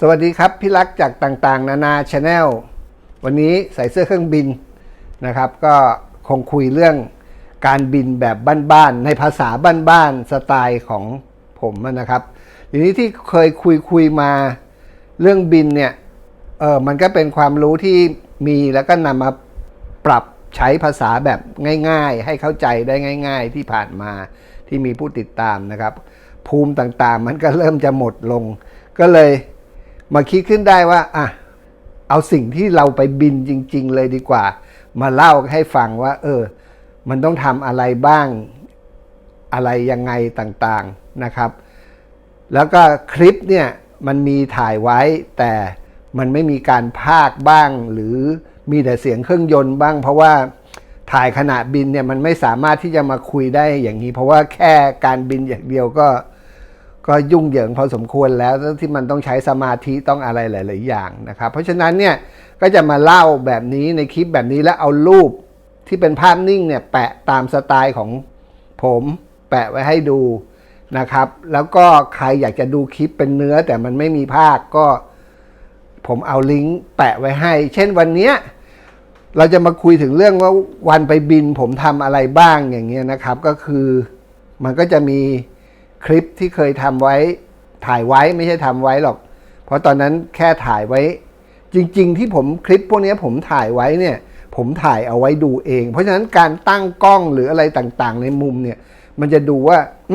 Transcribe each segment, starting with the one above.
สวัสดีครับพี่รักจากต่างๆ นานาชาแนลวันนี้ใส่เสื้อเครื่องบินนะครับ ก็คงคุยเรื่องการบินแบบบ้านๆในภาษาบ้านๆสไตล์ของผมนะครับทีนี้ที่เคยคุยคุยมาเรื่องบินเนี่ยเออมันก็เป็นความรู้ที่มีแล้วก็นำมาปรับใช้ภาษาแบบง่าย ๆ ให้เข้าใจได้ง่าย ๆ ที่ผ่านมาที่มีผู้ติดตามนะครับ ภูมิต่างๆ มันก็เริ่มจะหมดลง ก็เลย มาคิดขึ้นได้ว่าอะเอาสิ่งที่เราไปบินจริง ๆ เลยดีกว่า มาเล่าให้ฟังว่า เออ มันต้องทำอะไรบ้างอะไรยังไงต่างๆนะครับ แล้วก็คลิปเนี่ยมันมีถ่ายไว้แต่มันไม่มีการพากบ้าง หรือมีแต่เสียงเครื่องยนต์บ้าง เพราะว่าถ่ายขณะบินเนี่ยมันไม่สามารถที่จะมาคุยได้อย่างนี้ เพราะว่าแค่การบินอย่างเดียวก็ ก็ยุ่งเหยิงพอสมควรแล้วที่มันต้องใช้สมาธิต้องอะไรหลาย ๆ อย่างนะครับ เพราะฉะนั้นเนี่ยก็จะมาเล่าแบบนี้ในคลิปแบบนี้แล้วเอารูปที่เป็นภาพนิ่งเนี่ยแปะตามสไตล์ของผมแปะไว้ให้ดูนะครับ แล้วก็ใครอยากจะดูคลิปเป็นเนื้อแต่มันไม่มีภาคก็ ผมเอาลิงก์แปะไว้ให้ เช่นวันเนี้ยเราจะมาคุยถึงเรื่องว่าวันไปบินผมทำอะไรบ้างอย่างเงี้ยนะครับ ก็คือมันก็จะมี คลิปที่เคยทำไว้ถ่ายไว้ไม่ใช่ทำไว้หรอก เพราะตอนนั้นแค่ถ่ายไว้ จริง ๆ ที่ผมคลิปพวกนี้ผมถ่ายไว้เนี่ย ผมถ่ายเอาไว้ดูเอง เพราะฉะนั้นการตั้งกล้องหรืออะไรต่างๆ ในมุมเนี่ย มันจะดูว่าอ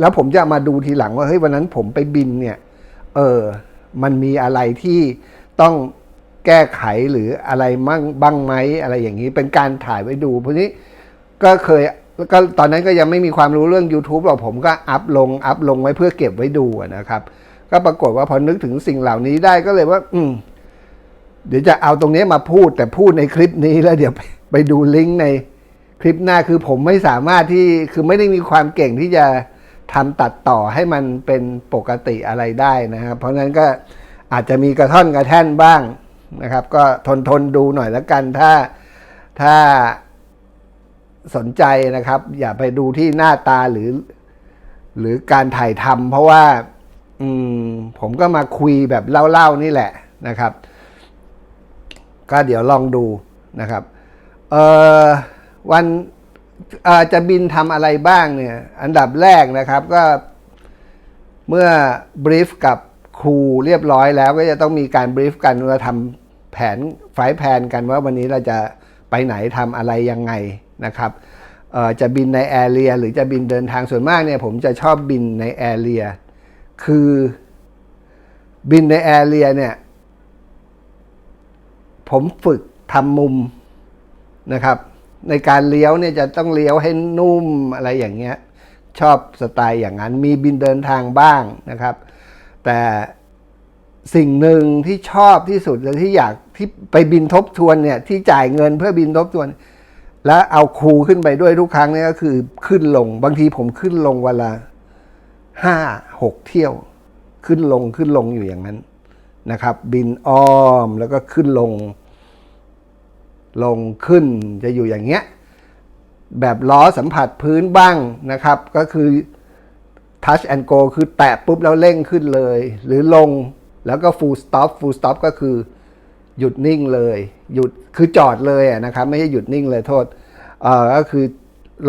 แล้วผมจะมาดูทีหลังว่าเฮ้ยวันนั้นผมไปบินเนี่ยเออมันมีอะไรที่ต้องแก้ไขหรืออะไรมั่งบ้างไหมอะไรอย่างนี้ เป็นการถ่ายไว้ดูเพราะนี้ก็เคย แล้วก็ตอนนั้นก็ยังไม่มีความรู้เรื่อง YouTube หรอกผมก็อัพลงอัพลงไว้เพื่อเก็บไว้ดูนะครับ ก็ปรากฏว่าพอนึกถึงสิ่งเหล่านี้ได้ก็เลยว่า อืม เดี๋ยวจะเอาตรงนี้มาพูดแต่พูดในคลิปนี้แล้วเดี๋ยวไปดูลิงก์ในคลิปหน้าคือผมไม่สามารถที่คือไม่ได้มีความเก่งที่จะทำตัดต่อให้มันเป็นปกติอะไรได้นะครับ เพราะงั้นก็อาจจะมีกระท่อนกระแท่นบ้างนะครับ ก็ทนทนดูหน่อยแล้วกันถ้าถ้า สนใจนะครับ อย่าไปดูที่หน้าตาหรือ หรือการถ่ายทำเพราะว่า อืม ผมก็มาคุยแบบเล่าๆนี่แหละนะครับ ก็เดี๋ยวลองดูนะครับ เอ่อวันเออจะบินทำอะไรบ้างเนี่ย อันดับแรกนะครับก็เมื่อบรีฟกับครูเรียบร้อยแล้วก็จะต้องมีการบรีฟกันว่าทำแผนไฟล์แผนกันว่าวันนี้เราจะไปไหนทำอะไรยังไง นะครับจะบินในแอเรียหรือจะบินเดินทางส่วนมากเนี่ยผมจะชอบบินในแอเรียคือบินในแอเรียเนี่ยผมฝึกทำมุมนะครับ ในการเลี้ยวเนี่ยจะต้องเลี้ยวให้นุ่มอะไรอย่างเงี้ยชอบสไตล์อย่างนั้น มีบินเดินทางบ้างนะครับ แต่สิ่งหนึ่งที่ชอบที่สุดและที่อยากที่ไปบินทบทวนเนี่ยที่จ่ายเงินเพื่อบินทบทวน แล้วเอาครูขึ้นไปด้วยทุกครั้งนี่ก็คือขึ้นลง บางทีผมขึ้นลงเวลาห้าหกเที่ยว ขึ้นลงขึ้นลงอยู่อย่างนั้นนะครับ บินอ้อมแล้วก็ขึ้นลง ลงขึ้นจะอยู่อย่างเงี้ย แบบล้อสัมผัสพื้นบ้างนะครับ ก็คือ touch and go คือแตะปุ๊บแล้วเร่งขึ้นเลย หรือลงแล้วก็ full stop full stop ก็คือ หยุดนิ่งเลย หยุดคือจอดเลยนะครับ ไม่ใช่หยุดนิ่งเลยโทษเอ่อก็คือ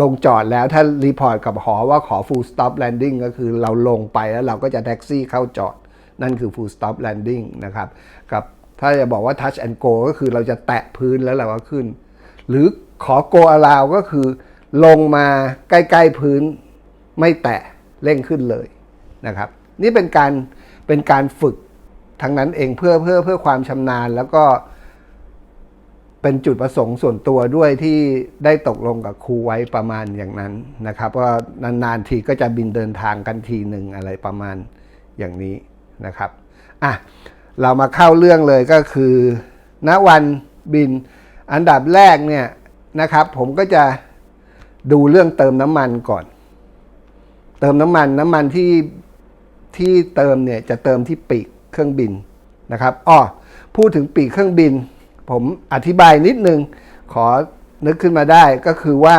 ลงจอดแล้วถ้ารีพอร์ตกับหอว่าขอ full stop landing ก็คือเราลงไปแล้วเราก็จะแท็กซี่เข้าจอด นั่นคือ full stop landing นะครับกับถ้าจะบอกว่า touch and go ก็คือเราจะแตะพื้นแล้วเราก็ขึ้น หรือขอ go allow ก็คือลงมาใกล้ ๆ พื้นไม่แตะเร่งขึ้นเลยนะครับ นี่เป็นการเป็นการฝึก ทั้งนั้นเองเพื่อเพื่อเพื่อความชำนาญแล้วก็เป็นจุดประสงค์ส่วนตัวด้วยที่ได้ตกลงกับครูไว้ประมาณอย่างนั้นนะครับว่านานๆทีก็จะบินเดินทางกันทีหนึ่งอะไรประมาณอย่างนี้นะครับอะเรามาเข้าเรื่องเลยก็คือ ณวันบินอันดับแรกเนี่ยนะครับ ผมก็จะดูเรื่องเติมน้ำมันก่อน เติมน้ำมันน้ำมันที่ที่เติมเนี่ยจะเติมที่ปีก เครื่องบินนะครับอ้อพูดถึงปีกเครื่องบิน ผมอธิบายนิดนึง ขอนึกขึ้นมาได้ก็คือว่า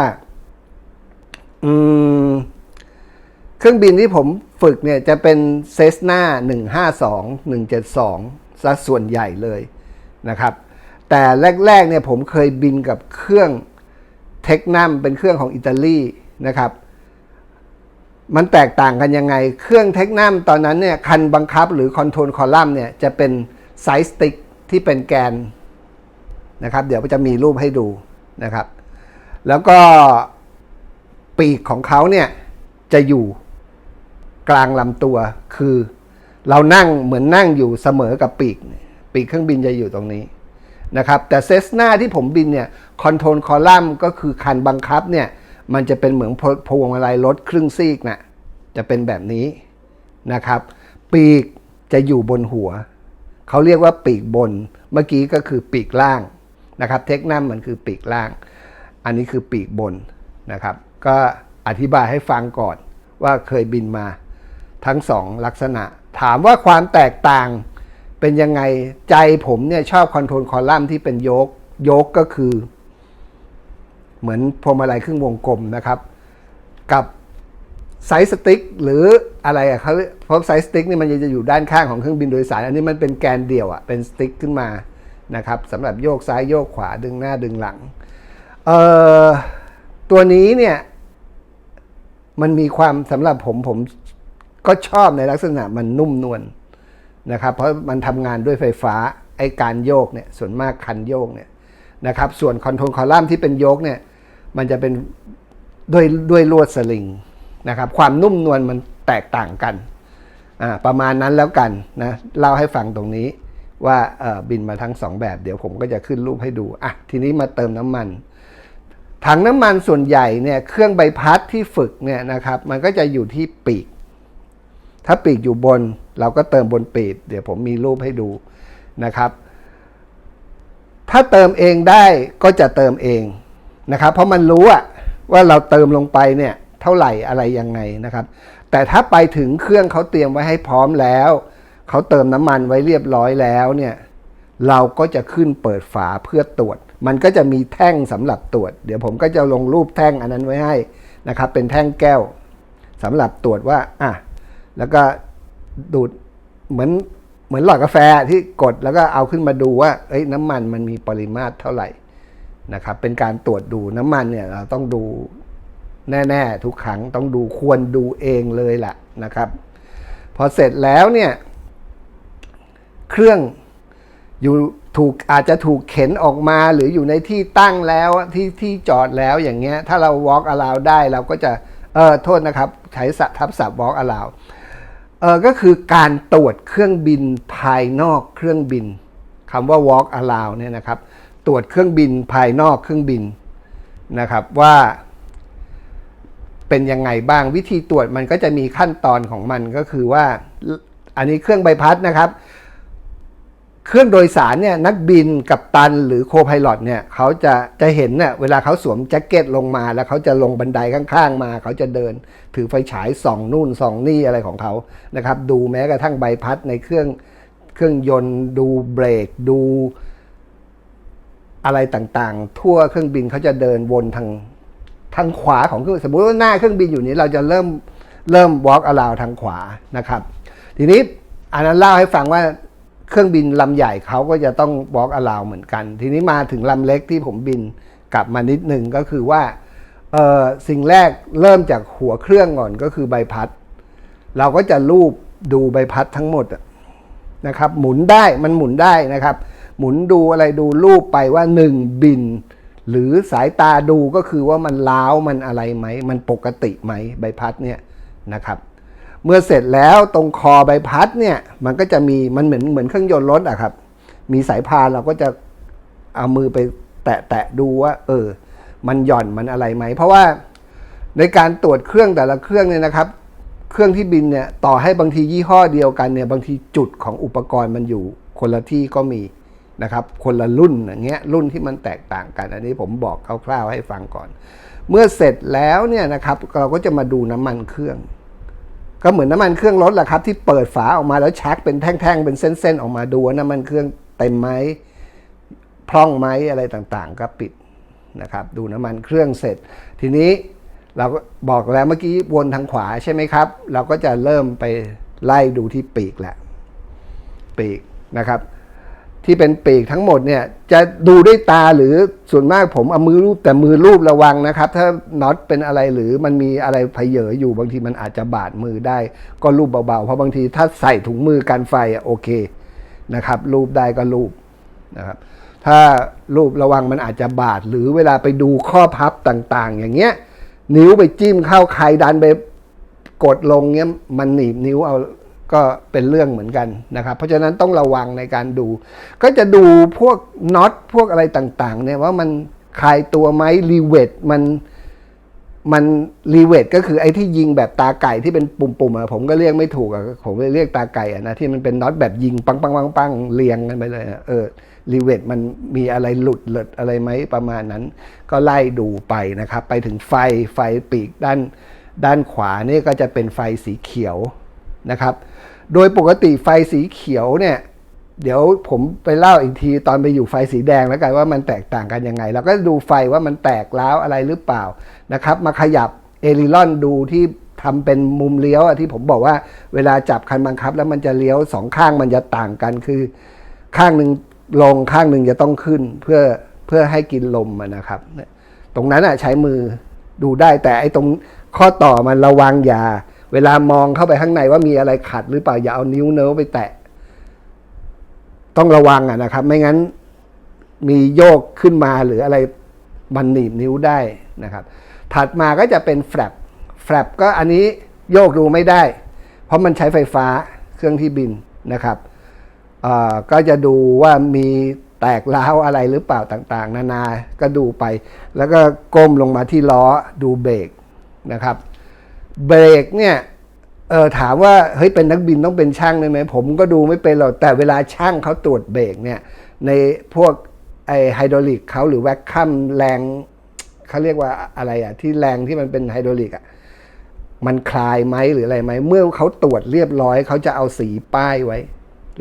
อืมเครื่องบินที่ผมฝึกเนี่ยจะเป็นเซสนา152 172ซะส่วนใหญ่เลยนะครับ แต่แรกๆเนี่ยผมเคยบินกับเครื่องเทคนัมเป็นเครื่องของอิตาลีนะครับ มันแตกต่างกันยังไง เครื่องเทคนัมตอนนั้นเนี่ยคันบังคับหรือคอนโทรลคอลัมน์เนี่ยจะเป็นไซส์สติ๊กที่เป็นแกนนะครับ เดี๋ยวจะมีรูปให้ดูนะครับ แล้วก็ปีกของเขาเนี่ยจะอยู่กลางลำตัว คือเรานั่งเหมือนนั่งอยู่เสมอกับปีก ปีกเครื่องบินจะอยู่ตรงนี้นะครับ แต่เซสนาที่ผมบินเนี่ยคอนโทรลคอลัมน์ก็คือคันบังคับเนี่ย มันจะเป็นเหมือนพพวงมาลัยรถครึ่งซีกนะ่ะจะเป็นแบบนี้นะครับ ปีกจะอยู่บนหัว เขาเรียกว่าปีกบน เมื่อกี้ก็คือปีกล่างนะครับเทคนัมมันคือปีกล่าง อันนี้คือปีกบนนะครับ ก็อธิบายให้ฟังก่อนว่าเคยบินมาทั้งสองลักษณะ ถามว่าความแตกต่างเป็นยังไงใจผมเนี่ยชอบคอนโทรลคอลัมน์ที่เป็นโยก โยกก็คือ เหมือนพวงมาลัยครึ่งวงกลมนะครับ กับไซส์สติ๊กหรืออะไรอะเขาเพราะไซส์สติ๊กนี่มันจะอยู่ด้านข้างของเครื่องบินโดยสาร อันนี้มันเป็นแกนเดี่ยวอะเป็นสติ๊กขึ้นมานะครับสำหรับโยกซ้ายโยกขวาดึงหน้าดึงหลังเอ่อตัวนี้เนี่ยมันมีความสำหรับผมผมก็ชอบในลักษณะมันนุ่มนวลนะครับ เพราะมันทำงานด้วยไฟฟ้าไอการโยกเนี่ยส่วนมากคันโยกเนี่ยนะครับ ส่วนคอนโทรลคอลัมน์ที่เป็นโยกเนี่ย มันจะเป็นด้วยด้วยลวดสลิงนะครับ ความนุ่มนวลมันแตกต่างกัน ประมาณนั้นแล้วกันนะเล่าให้ฟังตรงนี้ว่าบินมาทั้งสองแบบ เดี๋ยวผมก็จะขึ้นรูปให้ดูอะทีนี้มาเติมน้ำมัน ถังน้ำมันส่วนใหญ่เนี่ยเครื่องใบพัดที่ฝึกเนี่ยนะครับมันก็จะอยู่ที่ปีก ถ้าปีกอยู่บนเราก็เติมบนปีก เดี๋ยวผมมีรูปให้ดูนะครับ ถ้าเติมเองได้ก็จะเติมเอง นะครับ เพราะมันรู้อะว่าเราเติมลงไปเนี่ยเท่าไหร่อะไรยังไงนะครับ แต่ถ้าไปถึงเครื่องเขาเตรียมไว้ให้พร้อมแล้วเขาเติมน้ำมันไว้เรียบร้อยแล้วเนี่ยเราก็จะขึ้นเปิดฝาเพื่อตรวจ มันก็จะมีแท่งสำหรับตรวจ เดี๋ยวผมก็จะลงรูปแท่งอันนั้นไว้ให้นะครับ เป็นแท่งแก้วสำหรับตรวจว่าอะแล้วก็ดูดเหมือนเหมือนหลอดกาแฟที่กดแล้วก็เอาขึ้นมาดูว่าเอ้ยน้ำมันมันมีปริมาตรเท่าไหร่ นะครับเป็นการตรวจดูน้ำมันเนี่ยเราต้องดูแน่ๆทุกครั้งต้องดูควรดูเองเลยแหละนะครับ พอเสร็จแล้วเนี่ยเครื่องอยู่ถูกอาจจะถูกเข็นออกมาหรืออยู่ในที่ตั้งแล้วที่ที่จอดแล้วอย่างเงี้ยถ้าเรา walk around ได้เราก็จะเออโทษนะครับใช้สทับศัพท์ walk around เออก็คือการตรวจเครื่องบินภายนอกเครื่องบินคำว่า walk around เนี่ยนะครับ ตรวจเครื่องบินภายนอกเครื่องบินนะครับว่า เป็นยังไงบ้างวิธีตรวจมันก็จะมีขั้นตอนของมันก็คือว่า อันนี้เครื่องใบพัดนะครับ เครื่องโดยสารเนี่ยนักบินกับตันหรือโคพายロเนี่ยเขาจะจะเห็นเนี่ยเวลาเขาสวมแจ็คเก็ตลงมา แล้วเขาจะลงบันไดข้างๆ มา เขาจะเดิน ถือไฟฉายส่องนู่นส่องนี่อะไรของเขานะครับ ดูแม้กระทั่งใบพัดในเครื่องเครื่องยนต์ดูเบรกดู อะไรต่างๆ ทั่วเครื่องบินเขาจะเดินวนทางทางขวาของเครื่องสมมติว่าหน้าเครื่องบินอยู่นี้เราจะเริ่มเริ่ม walk around ทางขวานะครับ ทีนี้อันนั้นเล่าให้ฟังว่าเครื่องบินลำใหญ่เขาก็จะต้อง walk around เหมือนกัน ทีนี้มาถึงลำเล็กที่ผมบินกลับมานิดหนึ่งก็คือว่าสิ่งแรกเริ่มจากหัวเครื่องก่อนก็คือใบพัด เราก็จะรูปดูใบพัดทั้งหมดนะครับ หมุนได้มันหมุนได้นะครับ หมุนดูอะไรดูรูปไปว่าหนึ่งบิน หรือสายตาดูก็คือว่ามันล้าวมันอะไรไหม มันปกติไหมใบพัดเนี่ยนะครับ เมื่อเสร็จแล้วตรงคอใบพัดเนี่ยมันก็จะมีมันเหมือนเหมือนเครื่องยนต์รถอะครับ มีสายพานเราก็จะเอามือไปแตะแตะดูว่า เออ มันหย่อนมันอะไรไหม เพราะว่าในการตรวจเครื่องแต่ละเครื่องเนี่ยนะครับ เครื่องที่บินเนี่ยต่อให้บางทียี่ห้อเดียวกันเนี่ยบางทีจุดของอุปกรณ์มันอยู่คนละที่ก็มี นะครับคนละรุ่นอย่างเงี้ยรุ่นที่มันแตกต่างกัน อันนี้ผมบอกคร่าวๆให้ฟังก่อน เมื่อเสร็จแล้วเนี่ยนะครับเราก็จะมาดูน้ำมันเครื่อง ก็เหมือนน้ำมันเครื่องรถแหละครับที่เปิดฝาออกมาแล้วชักเป็นแท่งๆเป็นเส้นๆออกมาดูว่าน้ำมันเครื่องเต็มไหมพร่องไหมอะไรต่างๆ ก็ปิดนะครับดูน้ำมันเครื่องเสร็จ ทีนี้เราก็บอกแล้วเมื่อกี้วนทางขวาใช่ไหมครับ เราก็จะเริ่มไปไล่ดูที่ปีกแหละปีกนะครับ ที่เป็นปีกทั้งหมดเนี่ยจะดูด้วยตาหรือส่วนมากผมเอามือรูปแต่มือรูประวังนะครับ ถ้าน็อตเป็นอะไรหรือมันมีอะไรเพเยออยู่บางทีมันอาจจะบาดมือได้ ก็รูปเบาๆ เพราะบางทีถ้าใส่ถุงมือกันไฟอะโอเคนะครับรูปได้ก็รูปนะครับถ้ารูประวังมันอาจจะบาดหรือเวลาไปดูข้อพับต่างๆ อย่างเงี้ย นิ้วไปจิ้มเข้าใครดันไปกดลงเนี้ยมันหนีบนิ้วเอา ก็เป็นเรื่องเหมือนกันนะครับ เพราะฉะนั้นต้องระวังในการดู ก็จะดูพวกน็อตพวกอะไรต่างๆเนี่ยว่ามันคลายตัวไหมรีเวทมันมันรีเวทก็คือไอ้ที่ยิงแบบตาไก่ที่เป็นปุ่มๆอะผมก็เรียกไม่ถูกอะผมเลยเรียกตาไก่อะนะที่มันเป็นน็อตแบบยิงปังปังปังปังเรียงกันไปเลยเออรีเวทมันมีอะไรหลุดหลุดอะไรไหมประมาณนั้น ก็ไล่ดูไปนะครับ ไปถึงไฟไฟปีกด้านด้านขวานี่ก็จะเป็นไฟสีเขียวนะครับ โดยปกติไฟสีเขียวเนี่ย เดี๋ยวผมไปเล่าอีกทีตอนไปอยู่ไฟสีแดงแล้วกันว่ามันแตกต่างกันยังไงเราก็ดูไฟว่ามันแตกร้าวอะไรหรือเปล่านะครับ มาขยับเอลิลอนดูที่ทำเป็นมุมเลี้ยวอะที่ผมบอกว่าเวลาจับคันบังคับ แล้วมันจะเลี้ยวสองข้างมันจะต่างกันคือ ข้างหนึ่งลงข้างหนึ่งจะต้องขึ้นเพื่อเพื่อให้กินลมนะครับ ตรงนั้นอะใช้มือดูได้แต่ไอ้ตรงข้อต่อมันระวังอย่า เวลามองเข้าไปข้างในว่ามีอะไรขัดหรือเปล่าอย่าเอานิ้วเนิ้วไปแตะ ต้องระวังอะนะครับ ไม่งั้นมีโยกขึ้นมาหรืออะไรมันหนีบนิ้วได้นะครับ ถัดมาก็จะเป็นแฟลปแฟลปก็อันนี้โยกดูไม่ได้ เพราะมันใช้ไฟฟ้าเครื่องที่บินนะครับก็จะดูว่ามีแตกร้าวอะไรหรือเปล่าต่างๆ นานา ก็ดูไป แล้วก็ก้มลงมาที่ล้อดูเบรกนะครับ เบรกเนี่ยเออถามว่าเฮ้ยเป็นนักบินต้องเป็นช่างได้ไหมผมก็ดูไม่เป็นหรอกแต่เวลาช่างเขาตรวจเบรกเนี่ยในพวกไอไฮดรอลิกเขาหรือแวคคัมแรงเขาเรียกว่าอะไรอะที่แรงที่มันเป็นไฮดรอลิกอะมันคลายไหมหรืออะไรไหมเมื่อเขาตรวจเรียบร้อยเขาจะเอาสีป้ายไว้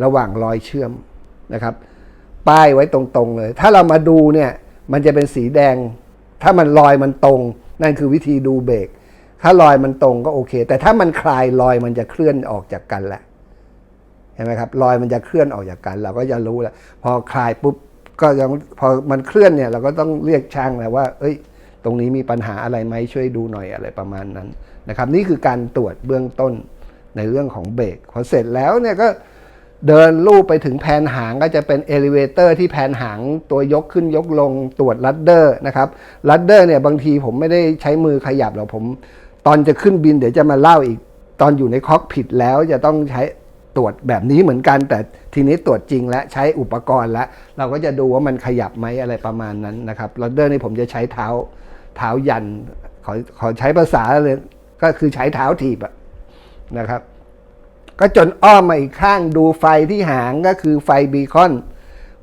ระหว่างรอยเชื่อมนะครับ ป้ายไว้ตรงๆเลย ถ้าเรามาดูเนี่ยมันจะเป็นสีแดง ถ้ามันรอยมันตรง นั่นคือวิธีดูเบรก ถ้ารอยมันตรงก็โอเค แต่ถ้ามันคลายรอยมันจะเคลื่อนออกจากกันแหละเห็นไหมครับรอยมันจะเคลื่อนออกจากกัน เราก็จะรู้แล้วพอคลายปุ๊บก็ยังพอมันเคลื่อนเนี่ยเราก็ต้องเรียกช่างแล้วว่า เอ้ย ตรงนี้มีปัญหาอะไรไหมช่วยดูหน่อยอะไรประมาณนั้นนะครับ นี่คือการตรวจเบื้องต้นในเรื่องของเบรกพอเสร็จแล้วเนี่ยก็เดินลูบไปถึงแผนหางก็จะเป็นเอลิเวเตอร์ที่แผนหางตัวยกขึ้นยกลงตรวจลัดเดอร์นะครับลัดเดอร์เนี่ยบางทีผมไม่ได้ใช้มือขยับหรอกผม ตอนจะขึ้นบินเดี๋ยวจะมาเล่าอีก ตอนอยู่ในคอกผิดแล้วจะต้องใช้ตรวจแบบนี้เหมือนกัน แต่ทีนี้ตรวจจริงและใช้อุปกรณ์แล้ว เราก็จะดูว่ามันขยับไหมอะไรประมาณนั้นนะครับลัดเดอร์นี่ผมจะใช้เท้าเท้ายันขอขอใช้ภาษาเลยก็คือใช้เท้าถีบนะครับ ก็จนอ้อมมาอีกข้างดูไฟที่หางก็คือไฟบีคอน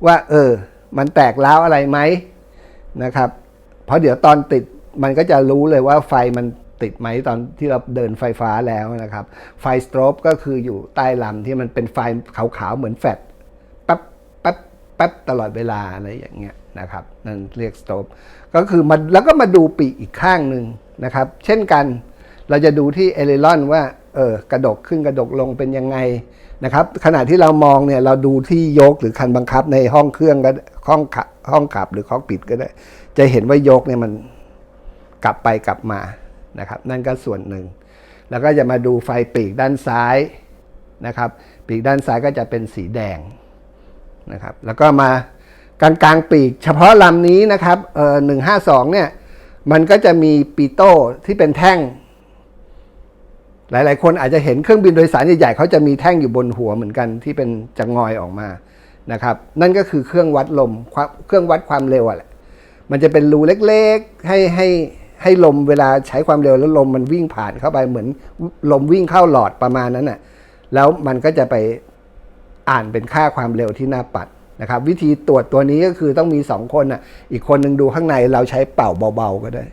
ว่าเออ มันแตกร้าวอะไรไหมนะครับ เพราะเดี๋ยวตอนติดมันก็จะรู้เลยว่าไฟมัน ติดไหมตอนที่เราเดินไฟฟ้าแล้วนะครับ ไฟสโตรบก็คืออยู่ใต้ลำที่มันเป็นไฟขาวๆเหมือนแฟลชแป๊บแป๊บแป๊บตลอดเวลาอะไรอย่างเงี้ยนะครับนั่นเรียกสโตรบก็คือมันแล้วก็มาดูปีกอีกข้างหนึ่งนะครับ เช่นกันเราจะดูที่เอเลรอนว่าเออกระดกขึ้นกระดกลงเป็นยังไงนะครับขณะที่เรามองเนี่ยเราดูที่ยกหรือคันบังคับในห้องเครื่องก็ห้องขับห้องขับหรือคอกปิดก็ได้ จะเห็นว่ายกเนี่ยมันกลับไปกลับมา นะครับ นั่นก็ส่วนหนึ่ง แล้วก็จะมาดูไฟปีกด้านซ้ายนะครับ ปีกด้านซ้ายก็จะเป็นสีแดงนะครับ แล้วก็มากลางกลางปีก เฉพาะลำนี้นะครับเออหนึ่งห้าสองเนี่ยมันก็จะมีปีโต้ที่เป็นแท่ง หลาย ๆ คนอาจจะเห็นเครื่องบินโดยสารใหญ่ ๆเขาจะมีแท่งอยู่บนหัวเหมือนกันที่เป็นจะงอยออกมานะครับ นั่นก็คือเครื่องวัดลมความเครื่องวัดความเร็วอะแหละมันจะเป็นรูเล็ก ๆ ให้ให้ ให้ลมเวลาใช้ความเร็วแล้วลมมันวิ่งผ่านเข้าไปเหมือนลมวิ่งเข้าหลอดประมาณนั้นน่ะแล้วมันก็จะไปอ่านเป็นค่าความเร็วที่หน้าปัดนะครับ วิธีตรวจตัวนี้ก็คือต้องมีสองคนอะ อีกคนหนึ่งดูข้างในเราใช้เป่าเบาๆก็ได้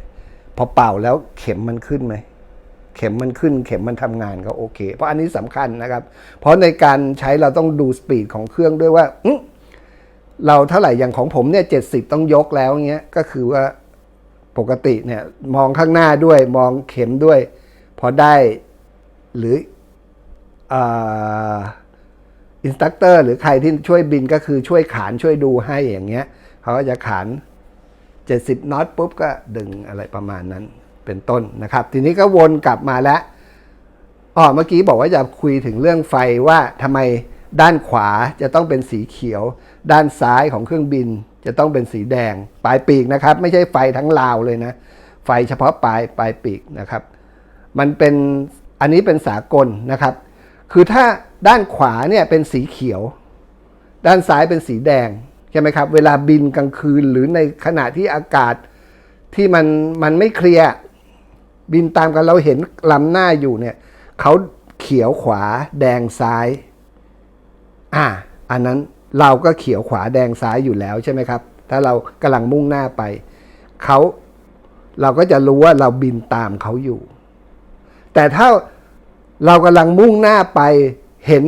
พอเป่าแล้วเข็มมันขึ้นไหมเข็มมันขึ้นเข็มมันทำงานก็โอเค เพราะอันนี้สำคัญนะครับ เพราะในการใช้เราต้องดูสปีดของเครื่องด้วยว่าเราเท่าไหร่อย่างของผมเนี่ยเจ็ดสิบต้องยกแล้วเงี้ยก็คือว่า ปกติเนี่ยมองข้างหน้าด้วยมองเข็มด้วย พอได้หรืออินสตัคเตอร์หรือใครที่ช่วยบินก็คือช่วยขานช่วยดูให้อย่างเงี้ยเขาก็จะขาน 70น็อตปุ๊บก็ดึงอะไรประมาณนั้นเป็นต้นนะครับ ทีนี้ก็วนกลับมาแล้วอ๋อเมื่อกี้บอกว่าจะคุยถึงเรื่องไฟว่าทำไมด้านขวาจะต้องเป็นสีเขียว ด้านซ้ายของเครื่องบิน จะต้องเป็นสีแดง ปลายปีกนะครับ ไม่ใช่ไฟทั้งลาวเลยนะ ไฟเฉพาะปลายปลายปีกนะครับ มันเป็นอันนี้เป็นสากลนะครับ คือถ้าด้านขวาเนี่ยเป็นสีเขียว ด้านซ้ายเป็นสีแดงใช่ไหมครับ เวลาบินกลางคืนหรือในขณะที่อากาศที่มันมันไม่เคลียร์บินตามกันเราเห็นลำหน้าอยู่เนี่ยเขาเขียวขวาแดงซ้าย อ่า อันนั้น เราก็เขียวขวาแดงซ้ายอยู่แล้วใช่ไหมครับ ถ้าเรากำลังมุ่งหน้าไปเขาเราก็จะรู้ว่าเราบินตามเขาอยู่ แต่ถ้าเรากำลังมุ่งหน้าไปเห็น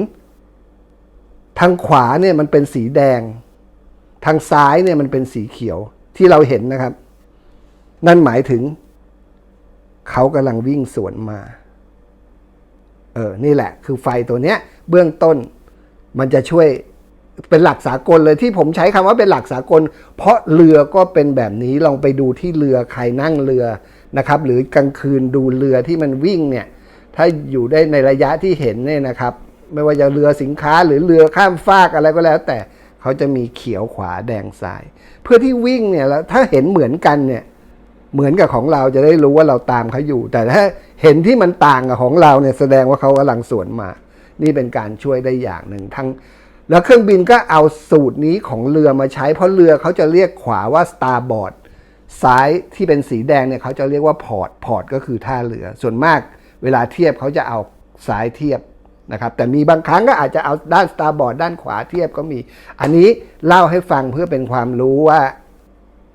ทางขวาเนี่ยมันเป็นสีแดง ทางซ้ายเนี่ยมันเป็นสีเขียวที่เราเห็นนะครับ นั่นหมายถึง เขากำลังวิ่งสวนมา เออ นี่แหละ คือไฟตัวเนี้ย เบื้องต้นมันจะช่วย เป็นหลักสากลเลยที่ผมใช้คำว่าเป็นหลักสากล เพราะเรือก็เป็นแบบนี้ลองไปดูที่เรือใครนั่งเรือนะครับ หรือกลางคืนดูเรือที่มันวิ่งเนี่ยถ้าอยู่ได้ในระยะที่เห็นเนี่ยนะครับ ไม่ว่าจะเรือสินค้าหรือเรือข้ามฟากอะไรก็แล้ว แต่เขาจะมีเขียวขวาแดงซ้าย เพื่อที่วิ่งเนี่ยแล้วถ้าเห็นเหมือนกันเนี่ยเหมือนกับของเราจะได้รู้ว่าเราตามเขาอยู่ แต่ถ้าเห็นที่มันต่างกับของเราเนี่ยแสดงว่าเขากำลังสวนมา นี่เป็นการช่วยได้อย่างหนึ่งทั้ง แล้วเครื่องบินก็เอาสูตรนี้ของเรือมาใช้ เพราะเรือเขาจะเรียกขวาว่า starboard ซ้ายที่เป็นสีแดงเนี่ยเขาจะเรียกว่าพอร์ตพอร์ตก็คือท่าเรือ ส่วนมากเวลาเทียบเขาจะเอาซ้ายเทียบนะครับแต่มีบางครั้งก็อาจจะเอาด้าน starboard ด้านขวาเทียบก็มี อันนี้เล่าให้ฟังเพื่อเป็นความรู้ว่า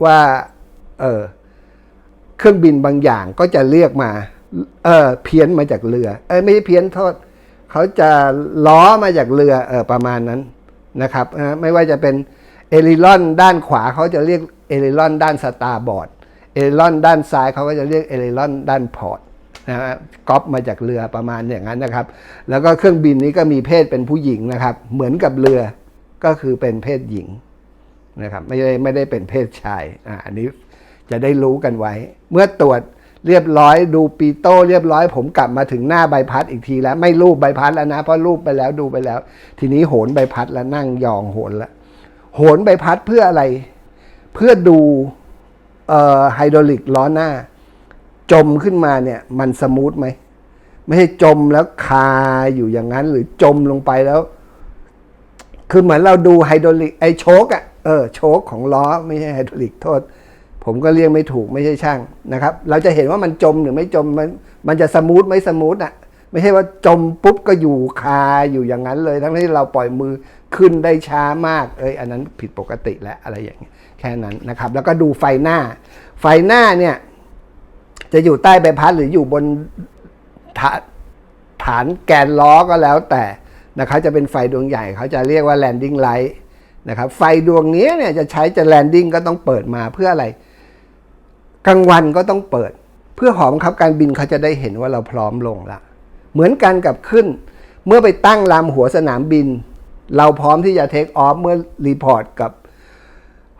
ว่าเออเครื่องบินบางอย่างก็จะเรียกมาเออเพี้ยนมาจากเรือเออไม่ใช่เพี้ยนโทษ เขาจะล้อมาจากเรือเออประมาณนั้นนะครับไม่ว่าจะเป็นเอลิลอนด้านขวาเขาจะเรียกเอลิลอนด้านสตาร์บอร์ดเอลิลอนด้านซ้ายเขาก็จะเรียกเอลิลอนด้านพอร์ตนะฮะก๊อปมาจากเรือประมาณอย่างนั้นนะครับ แล้วก็เครื่องบินนี้ก็มีเพศเป็นผู้หญิงนะครับ เหมือนกับเรือก็คือเป็นเพศหญิงนะครับไม่ได้ไม่ได้เป็นเพศชายอ่าอันนี้จะได้รู้กันไว้ เมื่อตรวจ เรียบร้อยดูปีโต้เรียบร้อย ผมกลับมาถึงหน้าใบพัดอีกทีแล้ว ไม่รูปใบพัดแล้วนะ เพราะรูปไปแล้วดูไปแล้ว ทีนี้โหนใบพัดแล้วนั่งยองโหนแล้วโหนใบพัดเพื่ออะไร เพื่อดูเอ่อไฮดรอลิกล้อหน้า จมขึ้นมาเนี่ยมันสมูทไหมไม่ใช่จมแล้วคาอยู่อย่างนั้น หรือจมลงไปแล้ว คือเหมือนเราดูไฮดรอลิกไอโชคอะเออโชคของล้อไม่ใช่ไฮดรอลิกโทษ ผมก็เรียกไม่ถูกไม่ใช่ช่างนะครับ เราจะเห็นว่ามันจมหรือไม่จมมันมันจะสมูทไหม่สมูทอะไม่ใช่ว่าจมปุ๊บก็อยู่คาอยู่อย่างนั้นเลย ทั้งที่เราปล่อยมือขึ้นได้ช้ามาก เอ้ยอันนั้นผิดปกติแล้วอะไรอย่างเงี้ยแค่นั้นนะครับ แล้วก็ดูไฟหน้า ไฟหน้าเนี่ย จะอยู่ใต้ใบพัดหรืออยู่บนฐานฐานแกนล้อก็แล้วแต่นะครับจะเป็นไฟดวงใหญ่เขาจะเรียกว่า landing light นะครับไฟดวงนี้เนี่ยจะใช้จะ landing ก็ต้องเปิดมาเพื่ออะไร กลางวันก็ต้องเปิด เพื่อหอมครับการบินเขาจะได้เห็นว่าเราพร้อมลงละ เหมือนกันกับขึ้น เมื่อไปตั้งลำหัวสนามบิน เราพร้อมที่จะเทคออฟเมื่อรีพอร์ตกับ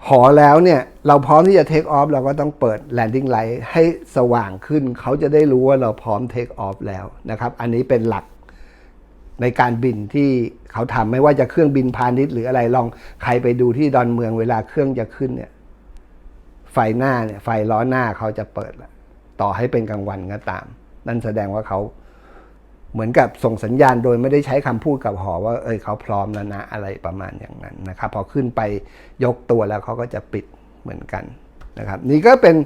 หอแล้วเนี่ยเราพร้อมที่จะเทคออฟเราก็ต้องเปิด landing light ให้สว่างขึ้น เขาจะได้รู้ว่าเราพร้อมเทคออฟแล้วนะครับ อันนี้เป็นหลักในการบินที่เขาทำไม่ว่าจะเครื่องบินพาณิชย์หรืออะไรลองใครไปดูที่ดอนเมืองเวลาเครื่องจะขึ้นเนี่ย ไฟหน้าเนี่ยไฟล้อหน้าเขาจะเปิดละต่อให้เป็นกลางวันก็ตาม นั่นแสดงว่าเขาเหมือนกับส่งสัญญาณโดยไม่ได้ใช้คำพูดกับหอว่าเอยเขาพร้อมแล้วนะอะไรประมาณอย่างนั้นนะครับ พอขึ้นไปยกตัวแล้วเขาก็จะปิดเหมือนกันนะครับ นี่ก็เป็น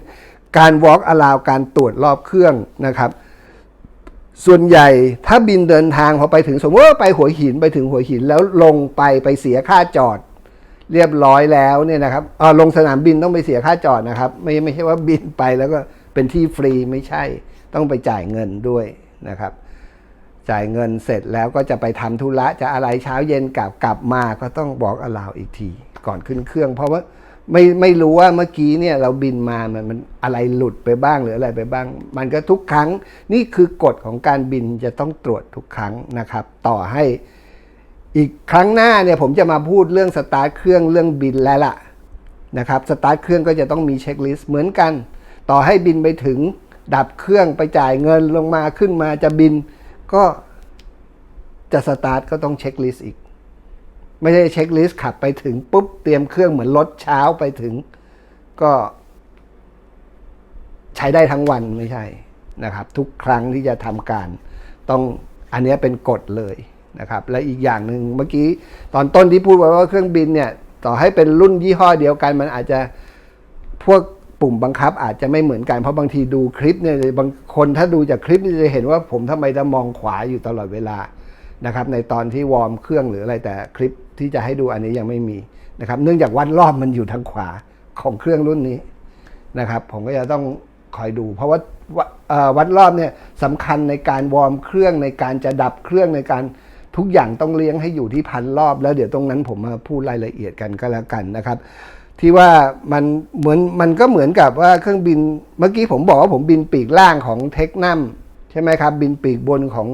การ walk around การตรวจรอบเครื่องนะครับ ส่วนใหญ่ถ้าบินเดินทางพอไปถึงสมมติว่าไปหัวหินไปถึงหัวหินแล้วลงไปไปเสียค่าจอด เรียบร้อยแล้วเนี่ยนะครับเออลงสนามบินต้องไปเสียค่าจอดนะครับ ไม่ไม่ใช่ว่าบินไปแล้วก็เป็นที่ฟรีไม่ใช่ ต้องไปจ่ายเงินด้วยนะครับ จ่ายเงินเสร็จแล้วก็จะไปทำธุระจะอะไรเช้าเย็นกลับกลับมาก็ต้องบอกอลาวอีกที ก่อนขึ้นเครื่อง เพราะว่าไม่ไม่รู้ว่าเมื่อกี้เนี่ยเราบินมามันมันอะไรหลุดไปบ้างหรืออะไรไปบ้าง มันก็ทุกครั้งนี่คือกฎของการบินจะต้องตรวจทุกครั้งนะครับ ต่อให้ อีกครั้งหน้าเนี่ยผมจะมาพูดเรื่องสตาร์ทเครื่องเรื่องบินแล้วล่ะนะครับสตาร์ทเครื่องก็จะต้องมีเช็คลิสต์เหมือนกัน ต่อให้บินไปถึงดับเครื่องไปจ่ายเงินลงมาขึ้นมาจะบิน ก็จะสตาร์ทก็ต้องเช็คลิสต์อีก ไม่ใช่เช็คลิสต์ขับไปถึงปุ๊บเตรียมเครื่องเหมือนรถเช้าไปถึง ก็ ใช้ได้ทั้งวันไม่ใช่นะครับ ทุกครั้งที่จะทำการ ต้องอันนี้เป็นกฎเลย นะครับและอีกอย่างหนึ่งเมื่อกี้ตอนต้นที่พูดไว้ว่าเครื่องบินเนี่ยต่อให้เป็นรุ่นยี่ห้อเดียวกัน มันอาจจะพวกปุ่มบังคับอาจจะไม่เหมือนกันเพราะบางทีดูคลิปเนี่ยบางคนถ้าดูจากคลิปนี่จะเห็นว่าผมทำไมจะมองขวาอยู่ตลอดเวลานะครับในตอนที่วอร์มเครื่องหรืออะไรแต่คลิปที่จะให้ดูอันนี้ยังไม่มีนะครับเนื่องจากวัดรอบมันอยู่ทางขวาของเครื่องรุ่นนี้นะครับ ผมก็จะต้องคอยดู เพราะว่าวัดรอบเนี่ยสำคัญในการวอร์มเครื่องในการจะดับเครื่องในการ ทุกอย่างต้องเลี้ยงให้อยู่ที่พันรอบ แล้วเดี๋ยวตรงนั้นผมมาพูดรายละเอียดกันก็แล้วกันนะครับ ที่ว่ามันเหมือนมันก็เหมือนกับว่าเครื่องบินเมื่อกี้ผมบอกว่าผมบินปีกล่างของเทคนัมใช่ไหมครับ บินปีกบนของ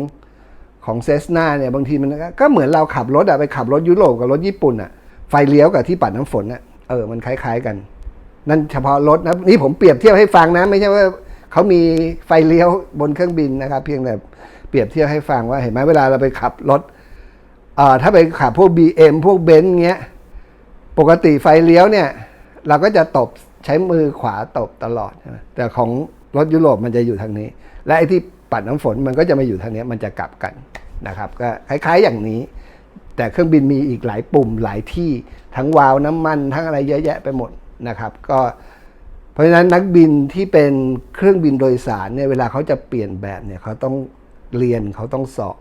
ของเซสนาเนี่ยบางทีมันก็เหมือนเราขับรถอะไปขับรถยุโรปกับรถญี่ปุ่นอะไฟเลี้ยวกับที่ปัดน้ำฝนอะเออมันคล้าย ๆกัน นั่นเฉพาะรถนะนี่ผมเปรียบเทียบให้ฟังนะ ไม่ใช่ว่าเขามีไฟเลี้ยวบนเครื่องบินนะครับ เพียงแต่ เปรียบเทียบให้ฟังว่าเห็นไหมเวลาเราไปขับรถถ้าไปขับพวก BM พวกเบนซ์เงี้ยปกติไฟเลี้ยวเนี่ย เราก็จะตบใช้มือขวาตบตลอดใช่ไหมแต่ของรถยุโรปมันจะอยู่ทางนี้ และไอ้ที่ปัดน้ำฝนมันก็จะมาอยู่ทางนี้มันจะกลับกันนะครับ ก็คล้ายๆอย่างนี้ แต่เครื่องบินมีอีกหลายปุ่มหลายที่ทั้งวาล์วน้ำมันทั้งอะไรเยอะแยะไปหมดนะครับ ก็เพราะฉะนั้นนักบินที่เป็นเครื่องบินโดยสารเนี่ยเวลาเขาจะเปลี่ยนแบบเนี่ยเขาต้อง เรียนเขาต้องสอบ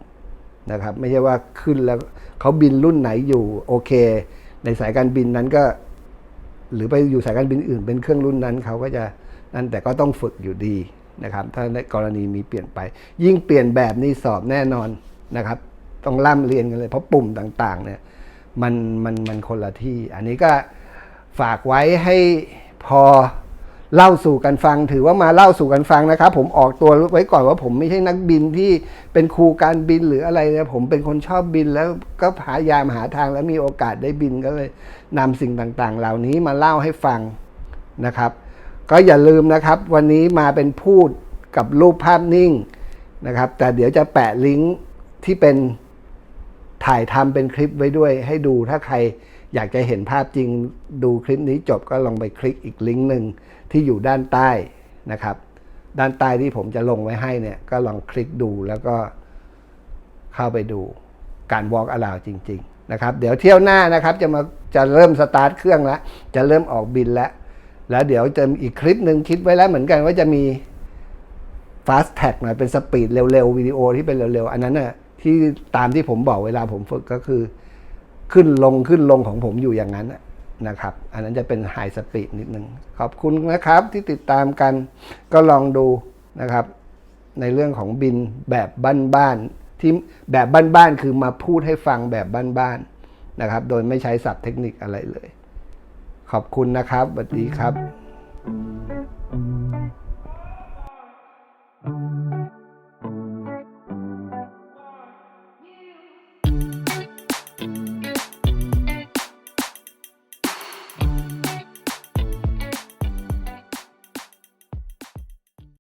นะครับ ไม่ใช่ว่าขึ้นแล้วเขาบินรุ่นไหนอยู่โอเค ในสายการบินนั้นก็ หรือไปอยู่สายการบินอื่น เป็นเครื่องรุ่นนั้นเขาก็จะนั่นแต่ก็ต้องฝึกอยู่ดีนะครับ ถ้าในกรณีมีเปลี่ยนไป ยิ่งเปลี่ยนแบบนี่สอบแน่นอนนะครับ ต้องล่ำเรียนกันเลย เพราะปุ่มต่างๆเนี่ยมันมันมันคนละที่ อันนี้ก็ฝากไว้ให้พอ เล่าสู่กันฟัง ถือว่ามาเล่าสู่กันฟังนะครับ ผมออกตัวไว้ก่อนว่าผมไม่ใช่นักบินที่เป็นครูการบินหรืออะไรนะผมเป็นคนชอบบินแล้วก็พยายามหาทางแล้วมีโอกาสได้บินก็เลยนำสิ่งต่างๆ เหล่านี้มาเล่าให้ฟังนะครับ ก็อย่าลืมนะครับ วันนี้มาเป็นพูดกับรูปภาพนิ่งนะครับ แต่เดี๋ยวจะแปะลิงก์ที่เป็นถ่ายทำเป็นคลิปไว้ด้วย ให้ดูถ้าใครอยากจะเห็นภาพจริงดูคลิปนี้จบก็ลองไปคลิกอีกลิงก์หนึ่ง ที่อยู่ด้านใต้นะครับ ด้านใต้ที่ผมจะลงไว้ให้เนี่ย ก็ลองคลิกดูแล้วก็เข้าไปดูการ walk around จริง ๆ นะครับ เดี๋ยวเที่ยวหน้านะครับ จะมาจะเริ่มสตาร์ทเครื่องแล้ว จะเริ่มออกบินแล้ว แล้วเดี๋ยวจะมีอีกคลิปหนึ่งคิดไว้แล้วเหมือนกันว่าจะมี fast tag หน่อยเป็นสปีดเร็วๆวิดีโอที่เป็นเร็วๆ อันนั้นน่ะที่ตามที่ผมบอกเวลาผมฝึกก็คือ ขึ้นลงขึ้นลงของผมอยู่อย่างนั้น นะครับ อันนั้นจะเป็นไฮสปีดนิดนึง ขอบคุณนะครับที่ติดตามกันก็ลองดูนะครับ ในเรื่องของบินแบบบ้านๆที่แบบบ้านๆคือมาพูดให้ฟังแบบบ้านๆนะครับ โดยไม่ใช้ศัพท์เทคนิคอะไรเลย ขอบคุณนะครับสวัสดีครับ Thank you.